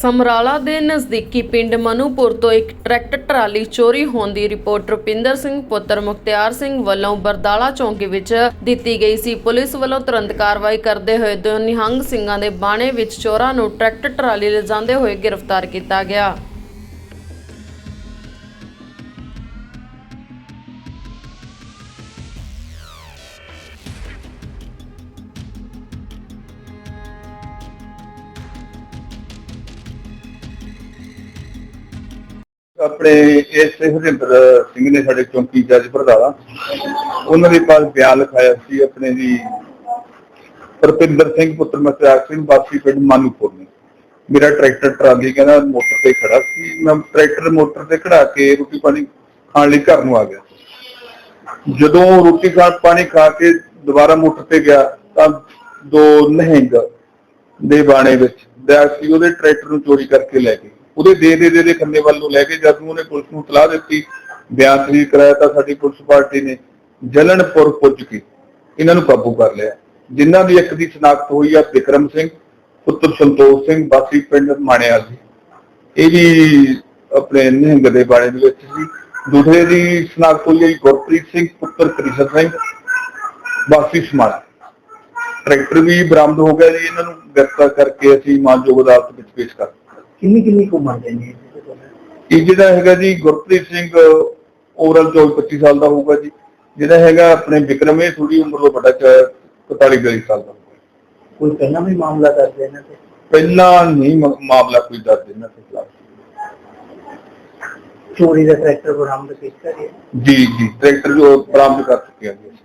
ਸਮਰਾਲਾ ਦੇ ਨਜ਼ਦੀਕੀ ਪਿੰਡ ਮਨੂਪੁਰ ਤੋਂ ਇੱਕ ਟਰੈਕਟਰ ਟਰਾਲੀ ਚੋਰੀ ਹੋਣ ਦੀ ਰਿਪੋਰਟ ਰੁਪਿੰਦਰ ਸਿੰਘ, ਪੁੱਤਰ ਮੁਖਤਿਆਰ ਸਿੰਘ ਵੱਲੋਂ ਬਰਦਾਲਾ ਚੌਂਕੀ ਵਿੱਚ ਦਿੱਤੀ ਗਈ ਸੀ। ਪੁਲਿਸ ਵੱਲੋਂ ਤੁਰੰਤ ਕਾਰਵਾਈ ਕਰਦੇ ਹੋਏ ਦੋ ਨਿਹੰਗ ਸਿੰਘਾਂ ਦੇ ਬਾਣੇ ਵਿੱਚ ਚੋਰਾਂ ਨੂੰ ਟਰੈਕਟਰ ਟਰਾਲੀ ਲਿਜਾਂਦੇ ਹੋਏ ਗ੍ਰਿਫਤਾਰ ਕੀਤਾ ਗਿਆ। ਆਪਣੇ ਇਸ ਹਰਿੰਦਰ ਸਿੰਘ ਨੇ ਸਾਡੇ ਚੌਂਕੀ ਜੱਜ ਪ੍ਰਧਾਨਾ ਉਹਨਾਂ ਦੇ ਪਾਸ ਬਿਆਨ ਲਿਖਾਇਆ ਸੀ, ਆਪਣੇ ਜੀ ਪ੍ਰਪਿੰਦਰ ਸਿੰਘ ਪੁੱਤਰ ਮਸਿਆਰ ਸਿੰਘ, ਵਾਸੀ ਪਿੰਡ ਮਾਨੂਪੁਰ ਨੇ। ਮੇਰਾ ਟਰੈਕਟਰ ਟਰਾਲੀ ਕਹਿੰਦਾ ਮੋਟਰ ਤੇ ਖੜਾ ਸੀ। ਮੈਂ ਟਰੈਕਟਰ ਮੋਟਰ ਤੇ ਖੜਾ ਕੇ ਰੋਟੀ ਪਾਣੀ ਖਾਣ ਲਈ ਘਰ ਨੂੰ ਆ ਗਿਆ। ਜਦੋਂ ਰੋਟੀ ਖਾ ਪਾਣੀ ਖਾ ਕੇ ਦੁਬਾਰਾ ਮੋਟਰ ਤੇ ਗਿਆ, ਤਾਂ ਦੋ ਨਹਿੰਗ ਦੇ ਬਾਣੇ ਵਿੱਚ ਬੈਗ ਸੀ ਉਹਦੇ ਟਰੈਕਟਰ ਨੂੰ ਚੋਰੀ ਕਰਕੇ ਲੈ ਗਏ। ਉਹਦੇ ਦੇ ਦੇ ਦੇ ਦੇ ਖੰਨੇ ਵੱਲ ਨੂੰ ਲੈ ਕੇ ਜਦ ਨੂੰ ਉਹਨੇ ਪੁਲਿਸ ਨੂੰ ਤਲਾਹ ਦਿੱਤੀ, ਬਿਆਨ ਤਰੀਕ ਕਰਾਇਆ ਤਾਂ ਸਾਡੀ ਪੁਲਿਸ ਪਾਰਟੀ ਨੇ, ਜਲਨਪੁਰ ਪੁੱਜ ਕੇ ਇਹਨਾਂ ਨੂੰ ਕਾਬੂ ਕਰ ਲਿਆ। ਜਿਨ੍ਹਾਂ ਦੀ ਇੱਕ ਦੀ ਸ਼ਨਾਖਤ ਹੋਈ ਆ ਵਿਕਰਮ ਸਿੰਘ, ਪੁੱਤਰ ਸੰਤੋਖ ਸਿੰਘ ਬਾਸੀ ਪਿੰਡ ਮਾਣਿਆਲ ਜੀ। ਇਹ ਵੀ ਆਪਣੇ ਨਿਹੰਗ ਦੇ ਬਾਰੇ ਦੇ ਵਿੱਚ ਸੀ। ਦੂਸਰੇ ਦੀ ਸ਼ਨਾਖਤ ਹੋਈ ਹੈ ਗੁਰਪ੍ਰੀਤ ਸਿੰਘ, ਪੁੱਤਰ ਕ੍ਰਿਸ਼ਨ ਸਿੰਘ ਬਾਸੀ ਸਮਾਣਾ। ਟਰੈਕਟਰ ਵੀ ਬਰਾਮਦ ਹੋ ਗਿਆ ਜੀ, ਇਹਨਾਂ ਨੂੰ ਗ੍ਰਿਫਤਾਰ ਕਰਕੇ ਅਸੀਂ ਮਾਨਯੋਗ ਅਦਾਲਤ ਵਿੱਚ ਪੇਸ਼ ਕਰ ਕਿੰਨੀ ਕਿੰਨੀ ਕੁ ਮੰਗਦੇ ਨੇ? ਇਹ ਜਿਹੜਾ ਹੈਗਾ ਜੀ ਗੁਰਪ੍ਰੀਤ ਸਿੰਘ ਓਵਰਆਲ 24 25 ਸਾਲ ਦਾ ਹੋਊਗਾ ਜੀ। ਜਿਹੜਾ ਹੈਗਾ ਆਪਣੇ ਵਿਕਰਮ ਇਹ ਥੋੜੀ ਉਮਰ ਤੋਂ ਵੱਡਾ 45 42 ਸਾਲ ਦਾ ਕੋਈ ਪਹਿਲਾਂ ਵੀ ਮਾਮਲਾ ਦਰਜ ਇਹਨਾਂ ਤੇ? ਪਹਿਲਾਂ ਨਹੀਂ ਮਾਮਲਾ ਕੋਈ ਦਰਜ ਇਹਨਾਂ ਦੇ ਖਿਲਾਫ ਚੋਰੀ ਦਾ ਟਰੈਕਟਰ ਬਰਾਮਦ ਕੀਤਾ ਗਿਆ। ਜੀ ਜੀ ਟਰੈਕਟਰ ਜੋ ਬਰਾਮਦ ਕਰ ਚੁੱਕੇ ਹਾਂ ਜੀ। ਅਸੀਂ